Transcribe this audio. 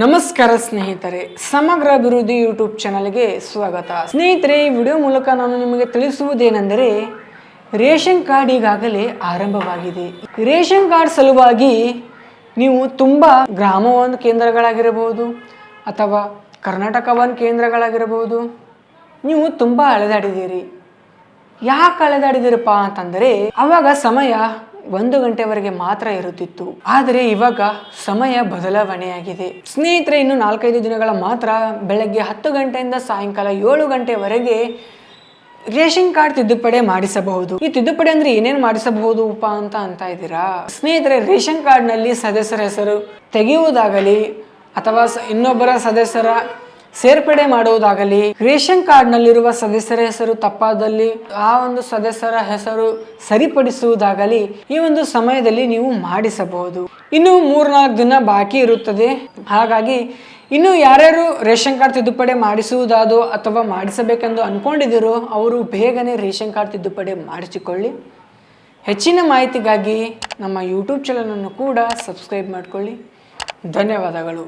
ನಮಸ್ಕಾರ ಸ್ನೇಹಿತರೆ, ಸಮಗ್ರ ಅಭಿವೃದ್ಧಿ ಯೂಟ್ಯೂಬ್ ಚಾನಲ್ಗೆ ಸ್ವಾಗತ. ಸ್ನೇಹಿತರೆ, ಈ ವಿಡಿಯೋ ಮೂಲಕ ನಾನು ನಿಮಗೆ ತಿಳಿಸುವುದೇನೆಂದರೆ, ರೇಷನ್ ಕಾರ್ಡ್ ಈಗಾಗಲೇ ಆರಂಭವಾಗಿದೆ. ರೇಷನ್ ಕಾರ್ಡ್ ಸಲುವಾಗಿ ನೀವು ತುಂಬ ಗ್ರಾಮ ಒಂದು ಕೇಂದ್ರಗಳಾಗಿರಬಹುದು, ಅಥವಾ ಕರ್ನಾಟಕ ಒಂದು ಕೇಂದ್ರಗಳಾಗಿರಬಹುದು, ನೀವು ತುಂಬ ಅಲೆದಾಡಿದ್ದೀರಿ. ಯಾಕೆ ಅಲೆದಾಡಿದಿರಪ್ಪ ಅಂತಂದರೆ, ಅವಾಗ ಸಮಯ ಒಂದು ಗಂಟೆವರೆಗೆ ಮಾತ್ರ ಇರುತ್ತಿತ್ತು. ಆದರೆ ಇವಾಗ ಸಮಯ ಬದಲಾವಣೆಯಾಗಿದೆ. ಸ್ನೇಹಿತರೆ, ಇನ್ನು ನಾಲ್ಕೈದು ದಿನಗಳ ಮಾತ್ರ ಬೆಳಗ್ಗೆ ಹತ್ತು ಗಂಟೆಯಿಂದ ಸಾಯಂಕಾಲ ಏಳು ಗಂಟೆವರೆಗೆ ರೇಷನ್ ಕಾರ್ಡ್ ತಿದ್ದುಪಡಿ ಮಾಡಿಸಬಹುದು. ಈ ತಿದ್ದುಪಡಿ ಅಂದ್ರೆ ಏನೇನು ಮಾಡಿಸಬಹುದು ಉಪ ಅಂತ ಅಂತ ಇದ್ದೀರಾ? ಸ್ನೇಹಿತರೆ, ರೇಷನ್ ಕಾರ್ಡ್ನಲ್ಲಿ ಸದಸ್ಯರ ಹೆಸರು ತೆಗೆಯುವುದಾಗಲಿ ಅಥವಾ ಇನ್ನೊಬ್ಬರ ಸದಸ್ಯರ ಸೇರ್ಪಡೆ ಮಾಡುವುದಾಗಲಿ ರೇಷನ್ ಕಾರ್ಡ್ನಲ್ಲಿರುವ ಸದಸ್ಯರ ಹೆಸರು ತಪ್ಪಾದಲ್ಲಿ, ಆ ಒಂದು ಸದಸ್ಯರ ಹೆಸರು ಸರಿಪಡಿಸುವುದಾಗಲಿ, ಈ ಒಂದು ಸಮಯದಲ್ಲಿ ನೀವು ಮಾಡಿಸಬಹುದು. ಇನ್ನು ಮೂರ್ನಾಲ್ಕು ದಿನ ಬಾಕಿ ಇರುತ್ತದೆ. ಹಾಗಾಗಿ, ಇನ್ನು ಯಾರ್ಯಾರು ರೇಷನ್ ಕಾರ್ಡ್ ತಿದ್ದುಪಡಿ ಮಾಡಿಸುವುದಾದೋ ಅಥವಾ ಮಾಡಿಸಬೇಕೆಂದು ಅನ್ಕೊಂಡಿದ್ದೀರೋ, ಅವರು ಬೇಗನೆ ರೇಷನ್ ಕಾರ್ಡ್ ತಿದ್ದುಪಡಿ ಮಾಡಿಸಿಕೊಳ್ಳಿ. ಹೆಚ್ಚಿನ ಮಾಹಿತಿಗಾಗಿ ನಮ್ಮ ಯೂಟ್ಯೂಬ್ ಚಾನಲನ್ನು ಕೂಡ ಸಬ್ಸ್ಕ್ರೈಬ್ ಮಾಡಿಕೊಳ್ಳಿ. ಧನ್ಯವಾದಗಳು.